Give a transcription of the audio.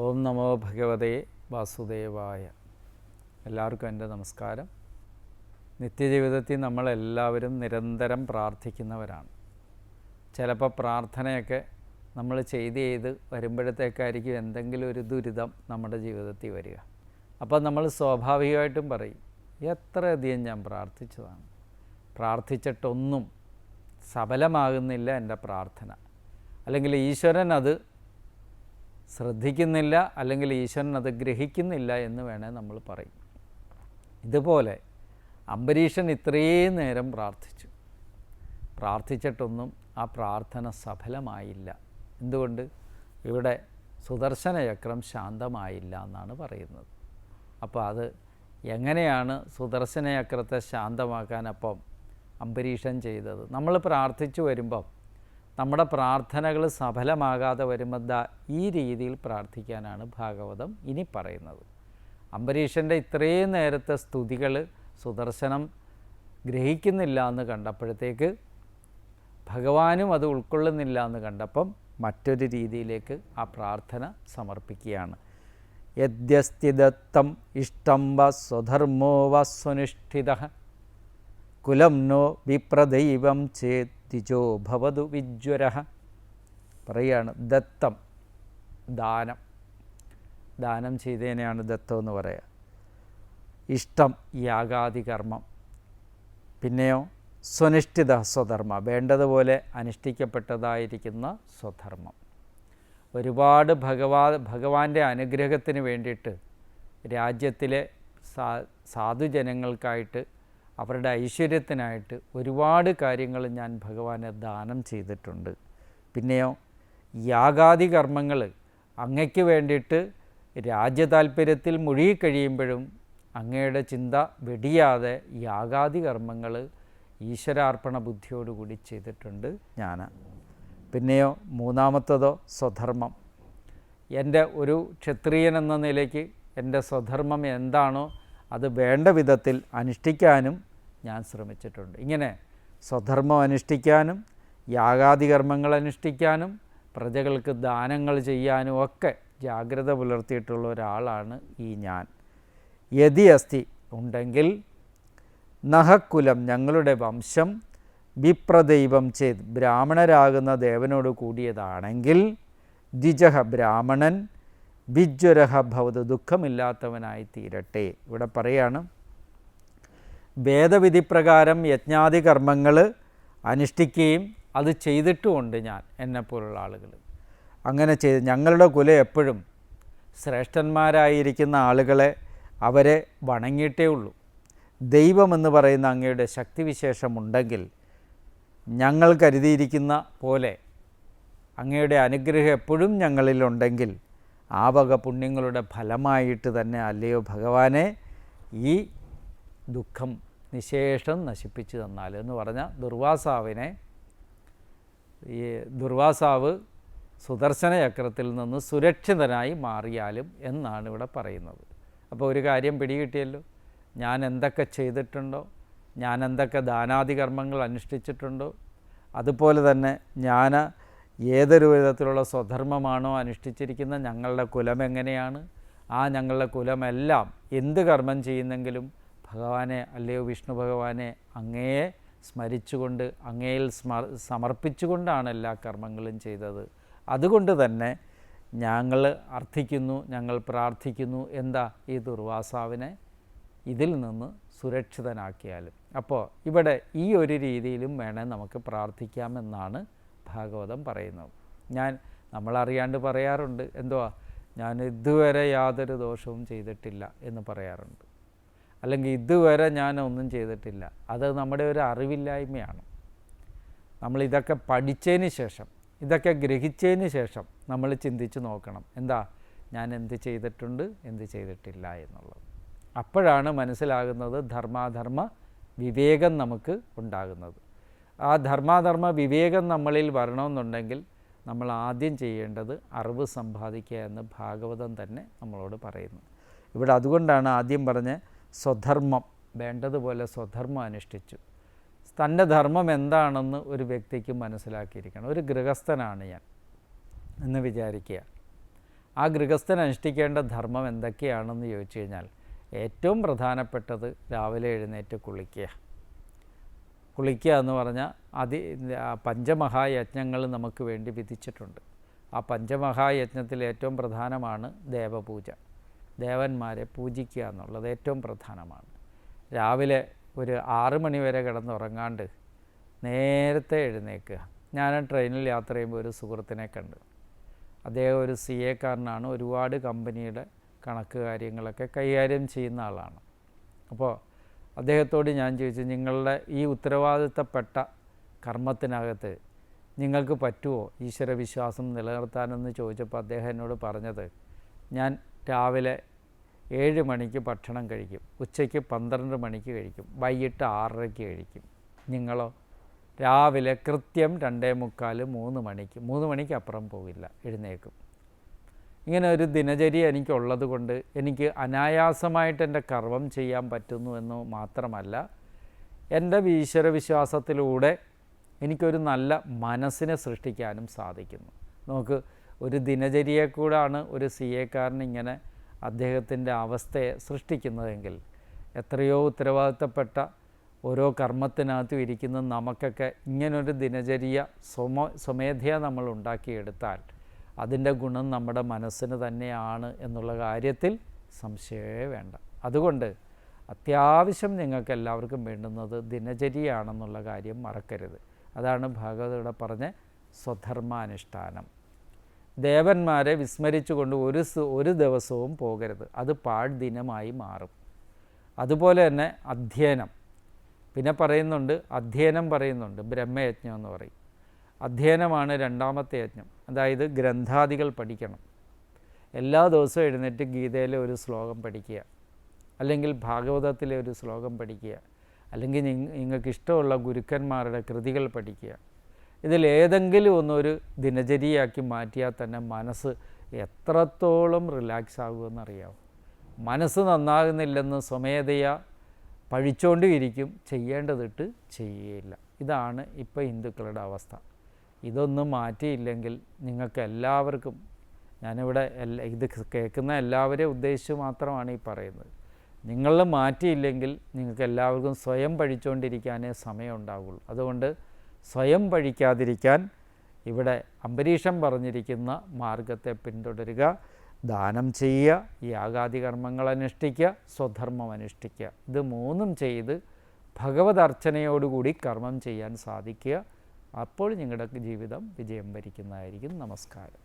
ഓം നമോ ഭഗവതേ വാസുദേവായ. എല്ലാവർക്കും എന്റെ നമസ്കാരം. നിത്യജീവിതത്തിൽ നമ്മളെല്ലാവരും നിരന്തരം പ്രാർത്ഥിക്കുന്നവരാണ്. ചിലപ്പോൾ പ്രാർത്ഥനയൊക്കെ നമ്മൾ ചെയ്ത് ചെയ്ത് വരുമ്പോഴത്തേക്കായിരിക്കും എന്തെങ്കിലും ഒരു ദുരിതം നമ്മുടെ ജീവിതത്തിൽ വരിക. അപ്പോൾ നമ്മൾ സ്വാഭാവികമായിട്ടും പറയും എത്രയധികം ഞാൻ പ്രാർത്ഥിച്ചതാണ്. പ്രാർത്ഥിച്ചിട്ടൊന്നും സഫലമാകുന്നില്ല എന്റെ പ്രാർത്ഥന. അല്ലെങ്കിൽ ഈശ്വരൻ അത് ശ്രദ്ധിക്കുന്നില്ല അല്ലെങ്കിൽ ഈശ്വരൻ അത് ഗ്രഹിക്കുന്നില്ല എന്ന് വേണേൽ നമ്മൾ പറയും. ഇതുപോലെ അംബരീഷൻ ഇത്രയും നേരം പ്രാർത്ഥിച്ചു. പ്രാർത്ഥിച്ചിട്ടൊന്നും ആ പ്രാർത്ഥന സഫലമായില്ല. എന്തുകൊണ്ട്? ഇവിടെ സുദർശന ചക്രം ശാന്തമായില്ല എന്നാണ് പറയുന്നത്. അപ്പോൾ അത് എങ്ങനെയാണ് സുദർശന ചക്രത്തെ ശാന്തമാക്കാൻ അപ്പം അംബരീഷൻ ചെയ്തത്? നമ്മൾ പ്രാർത്ഥിച്ചു വരുമ്പം നമ്മുടെ പ്രാർത്ഥനകൾ സഫലമാകാതെ വരുമ്പോൾ ഈ രീതിയിൽ പ്രാർത്ഥിക്കാനാണ് ഭാഗവതം ഇനി പറയുന്നത്. അംബരീഷന്റെ ഇത്രയും നേരത്തെ സ്തുതികൾ സുദർശനം ഗ്രഹിക്കുന്നില്ല എന്ന് കണ്ടപ്പോഴത്തേക്ക് ഭഗവാനും അത് ഉൾക്കൊള്ളുന്നില്ല എന്ന് കണ്ടപ്പം മറ്റൊരു രീതിയിലേക്ക് ആ പ്രാർത്ഥന സമർപ്പിക്കുകയാണ്. യദ്യസ്ഥിതത്വം ഇഷ്ടം വ സ്വധർമ്മോ വ സ്വനിഷ്ഠിത. കുലം നോ വിപ്രദൈവം ചേത്തിജോ ഭവതു വിജ്വര. പറയുകയാണ് ദത്തം ദാനം. ദാനം ചെയ്തതിനെയാണ് ദത്തം എന്ന് പറയുക ഇഷ്ടം യാഗാദി കർമ്മം. പിന്നെയോ സ്വനിഷ്ഠിത സ്വധർമ്മ വേണ്ടതുപോലെ അനുഷ്ഠിക്കപ്പെട്ടതായിരിക്കുന്ന സ്വധർമ്മം. ഒരുപാട് ഭഗവാ ഭഗവാന്റെ അനുഗ്രഹത്തിന് വേണ്ടിയിട്ട് രാജ്യത്തിലെ സാ സാധുജനങ്ങൾക്കായിട്ട് അവരുടെ ഐശ്വര്യത്തിനായിട്ട് ഒരുപാട് കാര്യങ്ങൾ ഞാൻ ഭഗവാനെ ദാനം ചെയ്തിട്ടുണ്ട്. പിന്നെയോ യാഗാദി കർമ്മങ്ങൾ അങ്ങയ്ക്ക് വേണ്ടിയിട്ട് രാജ്യതാൽപ്പര്യത്തിൽ മുഴുകിക്കഴിയുമ്പോഴും അങ്ങയുടെ ചിന്ത വെടിയാതെ യാഗാദി കർമ്മങ്ങൾ ഈശ്വരാർപ്പണ ബുദ്ധിയോടുകൂടി ചെയ്തിട്ടുണ്ട് ഞാൻ പിന്നെയോ മൂന്നാമത്തതോ സ്വധർമ്മം. എന്റെ ഒരു ക്ഷത്രിയൻ എന്ന നിലയ്ക്ക് എന്റെ സ്വധർമ്മം എന്താണോ അത് വേണ്ട വിധത്തിൽ അനുഷ്ഠിക്കാനും ഞാൻ ശ്രമിച്ചിട്ടുണ്ട്. ഇങ്ങനെ സ്വധർമ്മം അനുഷ്ഠിക്കാനും യാഗാദി കർമ്മങ്ങൾ അനുഷ്ഠിക്കാനും പ്രജകൾക്ക് ദാനങ്ങൾ ചെയ്യാനും ഒക്കെ ജാഗ്രത പുലർത്തിയിട്ടുള്ള ഒരാളാണ് ഈ ഞാൻ. യതി അസ്ഥി ഉണ്ടെങ്കിൽ നഹക്കുലം ഞങ്ങളുടെ വംശം വിപ്രദൈവം ചെയ്ത് ബ്രാഹ്മണരാകുന്ന ദേവനോട് കൂടിയതാണെങ്കിൽ ദ്വിജഹ ബ്രാഹ്മണൻ വിജ്വരഹ ഭവത് ദുഃഖമില്ലാത്തവനായി തീരട്ടെ. ഇവിടെ പറയാണ് വേദവിധി പ്രകാരം യജ്ഞാതി കർമ്മങ്ങൾ അനുഷ്ഠിക്കുകയും അത് ചെയ്തിട്ടുമുണ്ട് ഞാൻ എന്നെപ്പോലുള്ള ആളുകൾ. അങ്ങനെ ചെയ്ത് ഞങ്ങളുടെ കുല എപ്പോഴും ശ്രേഷ്ഠന്മാരായിരിക്കുന്ന ആളുകളെ അവരെ വണങ്ങിയിട്ടേ ഉള്ളൂ. ദൈവമെന്ന് പറയുന്ന അങ്ങയുടെ ശക്തിവിശേഷമുണ്ടെങ്കിൽ ഞങ്ങൾ കരുതിയിരിക്കുന്ന പോലെ അങ്ങയുടെ അനുഗ്രഹം എപ്പോഴും ഞങ്ങളിലുണ്ടെങ്കിൽ ആ വക പുണ്യങ്ങളുടെ ഫലമായിട്ട് തന്നെ അല്ലയോ ഭഗവാനെ ഈ ദുഃഖം നിശേഷം നശിപ്പിച്ചു തന്നാൽ എന്ന് പറഞ്ഞ ദുർവാസാവിനെ ഈ ദുർവാസാവ് സുദർശന ചക്രത്തിൽ നിന്ന് സുരക്ഷിതനായി മാറിയാലും എന്നാണ് ഇവിടെ പറയുന്നത്. അപ്പോൾ ഒരു കാര്യം പിടികിട്ടിയല്ലോ? ഞാൻ എന്തൊക്കെ ചെയ്തിട്ടുണ്ടോ? ഞാൻ എന്തൊക്കെ ദാനാദി കർമ്മങ്ങൾ അനുഷ്ഠിച്ചിട്ടുണ്ടോ? അതുപോലെ തന്നെ ഞാൻ ഏതൊരു വിധത്തിലുള്ള സ്വധർമ്മമാണോ അനുഷ്ഠിച്ചിരിക്കുന്ന? ഞങ്ങളുടെ കുലം എങ്ങനെയാണ്? ആ ഞങ്ങളുടെ കുലമെല്ലാം എന്ത് കർമ്മം ചെയ്യുന്നെങ്കിലും ഭഗവാനെ അല്ലയോ വിഷ്ണു ഭഗവാനെ അങ്ങയെ സ്മരിച്ചുകൊണ്ട് അങ്ങയിൽ സ്മർ സമർപ്പിച്ചുകൊണ്ടാണ് എല്ലാ കർമ്മങ്ങളും ചെയ്തത്. അതുകൊണ്ട് തന്നെ ഞങ്ങൾ അർത്ഥിക്കുന്നു ഞങ്ങൾ പ്രാർത്ഥിക്കുന്നു. എന്താ ഈ ദുർവാസാവിനെ? ഇതിൽ നിന്ന് സുരക്ഷിതനാക്കിയാലും. അപ്പോൾ ഇവിടെ ഈ ഒരു രീതിയിലും വേണേൽ നമുക്ക് പ്രാർത്ഥിക്കാമെന്നാണ് ഭാഗവതം പറയുന്നത്. ഞാൻ നമ്മളറിയാണ്ട് പറയാറുണ്ട്. എന്തുവാ? ഞാൻ ഇതുവരെ യാതൊരു ദോഷവും ചെയ്തിട്ടില്ല എന്ന് പറയാറുണ്ട്. അല്ലെങ്കിൽ ഇതുവരെ ഞാൻ ഒന്നും ചെയ്തിട്ടില്ല. അത് നമ്മുടെ ഒരു അറിവില്ലായ്മയാണ്. നമ്മൾ ഇതൊക്കെ പഠിച്ചതിന് ശേഷം ഇതൊക്കെ ഗ്രഹിച്ചതിന് ശേഷം നമ്മൾ ചിന്തിച്ച് നോക്കണം. എന്താ? ഞാൻ എന്ത് ചെയ്തിട്ടുണ്ട് എന്ത് ചെയ്തിട്ടില്ല എന്നുള്ളത്. അപ്പോഴാണ് മനസ്സിലാകുന്നത് ധർമാധർമ്മ വിവേകം നമുക്ക് ഉണ്ടാകുന്നത്. ആ ധർമാധർമ്മ വിവേകം നമ്മളിൽ വരണമെന്നുണ്ടെങ്കിൽ നമ്മൾ ആദ്യം ചെയ്യേണ്ടത് അറിവ് സമ്പാദിക്കുക എന്ന് ഭാഗവതം തന്നെ നമ്മളോട് പറയുന്നു. ഇവിടെ അതുകൊണ്ടാണ് ആദ്യം പറഞ്ഞ സ്വധർമ്മം വേണ്ടതുപോലെ സ്വധർമ്മം അനുഷ്ഠിച്ചു. തന്റെ ധർമ്മം എന്താണെന്ന് ഒരു വ്യക്തിക്ക് മനസ്സിലാക്കിയിരിക്കണം. ഒരു ഗൃഹസ്ഥനാണ് ഞാൻ എന്ന് വിചാരിക്കുക. ആ ഗൃഹസ്ഥൻ അനുഷ്ഠിക്കേണ്ട ധർമ്മം എന്തൊക്കെയാണെന്ന് ചോദിച്ചു കഴിഞ്ഞാൽ ഏറ്റവും പ്രധാനപ്പെട്ടത് രാവിലെ എഴുന്നേറ്റ് കുളിക്കുക. കുളിക്കുക എന്ന് പറഞ്ഞാൽ അതി പഞ്ചമഹായജ്ഞങ്ങൾ നമുക്ക് വേണ്ടി വിധിച്ചിട്ടുണ്ട്. ആ പഞ്ചമഹായജ്ഞത്തിൽ ഏറ്റവും പ്രധാനമാണ് ദേവപൂജ. ദേവന്മാരെ പൂജിക്കുക എന്നുള്ളത് ഏറ്റവും പ്രധാനമാണ്. രാവിലെ ഒരു ആറ് മണി വരെ കിടന്നുറങ്ങാണ്ട് നേരത്തെ എഴുന്നേക്കുക. ഞാൻ ട്രെയിനിൽ യാത്ര ചെയ്യുമ്പോൾ ഒരു സുഹൃത്തിനെ കണ്ടു. അദ്ദേഹം ഒരു സി എക്കാരനാണ് ഒരുപാട് കമ്പനിയുടെ കണക്ക് കാര്യങ്ങളൊക്കെ കൈകാര്യം ചെയ്യുന്ന ആളാണ്. അപ്പോൾ അദ്ദേഹത്തോട് ഞാൻ ചോദിച്ചു നിങ്ങളുടെ ഈ ഉത്തരവാദിത്തപ്പെട്ട കർമ്മത്തിനകത്ത് നിങ്ങൾക്ക് പറ്റുമോ? ഈശ്വരവിശ്വാസം നിലനിർത്താനെന്ന് ചോദിച്ചപ്പോൾ അദ്ദേഹം എന്നോട് പറഞ്ഞത് ഞാൻ രാവിലെ ഏഴ് മണിക്ക് ഭക്ഷണം കഴിക്കും. ഉച്ചയ്ക്ക് പന്ത്രണ്ട് മണിക്ക് കഴിക്കും. വൈകിട്ട് ആറരയ്ക്ക് കഴിക്കും. നിങ്ങളോ? രാവിലെ കൃത്യം രണ്ടേ മുക്കാൽ മൂന്ന് മണിക്ക്. മൂന്ന് മണിക്ക് അപ്പുറം പോകില്ല എഴുന്നേക്കും ഇങ്ങനെ ഒരു ദിനചര്യ എനിക്കുള്ളത് കൊണ്ട് എനിക്ക് അനായാസമായിട്ട് എന്റെ കർമ്മം ചെയ്യാൻ പറ്റുന്നു എന്ന് മാത്രമല്ല എന്റെ ഈശ്വരവിശ്വാസത്തിലൂടെ എനിക്കൊരു നല്ല മനസ്സിനെ സൃഷ്ടിക്കാനും സാധിക്കുന്നു. നമുക്ക് ഒരു ദിനചര്യയെ കൂടാണ് ഒരു സി എക്കാരൻ ഇങ്ങനെ അദ്ദേഹത്തിന്റെ അവസ്ഥയെ സൃഷ്ടിക്കുന്നതെങ്കിൽ എത്രയോ ഉത്തരവാദിത്തപ്പെട്ട ഓരോ കർമ്മത്തിനകത്തും ഇരിക്കുന്ന നമുക്കൊക്കെ ഇങ്ങനൊരു ദിനചര്യ സ്വമ സ്വമേധയാ നമ്മൾ ഉണ്ടാക്കിയെടുത്താൽ അതിന്റെ ഗുണം നമ്മുടെ മനസ്സിന് തന്നെയാണ് എന്നുള്ള കാര്യത്തിൽ സംശയമേ വേണ്ട. അതുകൊണ്ട് അത്യാവശ്യം നിങ്ങൾക്ക് എല്ലാവർക്കും വേണ്ടുന്നത് ദിനചര്യയാണെന്നുള്ള കാര്യം മറക്കരുത്. അതാണ് ഭാഗവതയുടെ പറഞ്ഞ സ്വധർമാനുഷ്ഠാനം. ദേവന്മാരെ വിസ്മരിച്ചുകൊണ്ട് ഒരു ഒരു ദിവസവും പോകരുത്. അത് പാഴ്ദിനമായി മാറും. അതുപോലെ തന്നെ അധ്യയനം. പിന്നെ പറയുന്നുണ്ട് അധ്യയനം പറയുന്നുണ്ട് ബ്രഹ്മയജ്ഞം എന്ന് പറയും. അധ്യയനമാണ് രണ്ടാമത്തെ യജ്ഞം. അതായത് ഗ്രന്ഥാദികൾ പഠിക്കണം. എല്ലാ ദിവസവും എഴുന്നേറ്റ് ഗീതയിലെ ഒരു ശ്ലോകം പഠിക്കുക. അല്ലെങ്കിൽ ഭാഗവതത്തിലെ ഒരു ശ്ലോകം പഠിക്കുക. അല്ലെങ്കിൽ നിങ്ങൾക്ക് ഇഷ്ടമുള്ള ഗുരുക്കന്മാരുടെ കൃതികൾ പഠിക്കുക. ഇതിലേതെങ്കിലും ഒന്നൊരു ദിനചര്യയാക്കി മാറ്റിയാൽ തന്നെ മനസ്സ് എത്രത്തോളം റിലാക്സ് ആകുമെന്നറിയാവും? മനസ്സ് നന്നാകുന്നില്ലെന്ന് സ്വമേധയാ പഴിച്ചുകൊണ്ടിരിക്കും ചെയ്യേണ്ടതിട്ട് ചെയ്യുകയില്ല. ഇതാണ് ഇപ്പോൾ ഹിന്ദുക്കളുടെ അവസ്ഥ. ഇതൊന്നും മാറ്റിയില്ലെങ്കിൽ നിങ്ങൾക്ക് എല്ലാവർക്കും ഞാനിവിടെ എല്ലാ ഇത് കേൾക്കുന്ന എല്ലാവരെയും ഉദ്ദേശിച്ച് മാത്രമാണ് ഈ പറയുന്നത്. നിങ്ങൾ മാറ്റിയില്ലെങ്കിൽ നിങ്ങൾക്ക് എല്ലാവർക്കും സ്വയം പഴിച്ചുകൊണ്ടിരിക്കാനേ സമയം ഉണ്ടാവുള്ളൂ അതുകൊണ്ട് സ്വയം പഴിക്കാതിരിക്കാൻ ഇവിടെ അംബരീഷം പറഞ്ഞിരിക്കുന്ന മാർഗത്തെ പിന്തുടരുക ദാനം ചെയ്യുക യാഗാദി കർമ്മങ്ങൾ അനുഷ്ഠിക്കുക സ്വധർമ്മം അനുഷ്ഠിക്കുക. ഇത് മൂന്നും ചെയ്ത് ഭഗവത് അർച്ചനയോടുകൂടി കർമ്മം ചെയ്യാൻ സാധിക്കുക. അപ്പോൾ നിങ്ങളുടെ ജീവിതം വിജയം ഭരിക്കുന്നതായിരിക്കും നമസ്കാരം.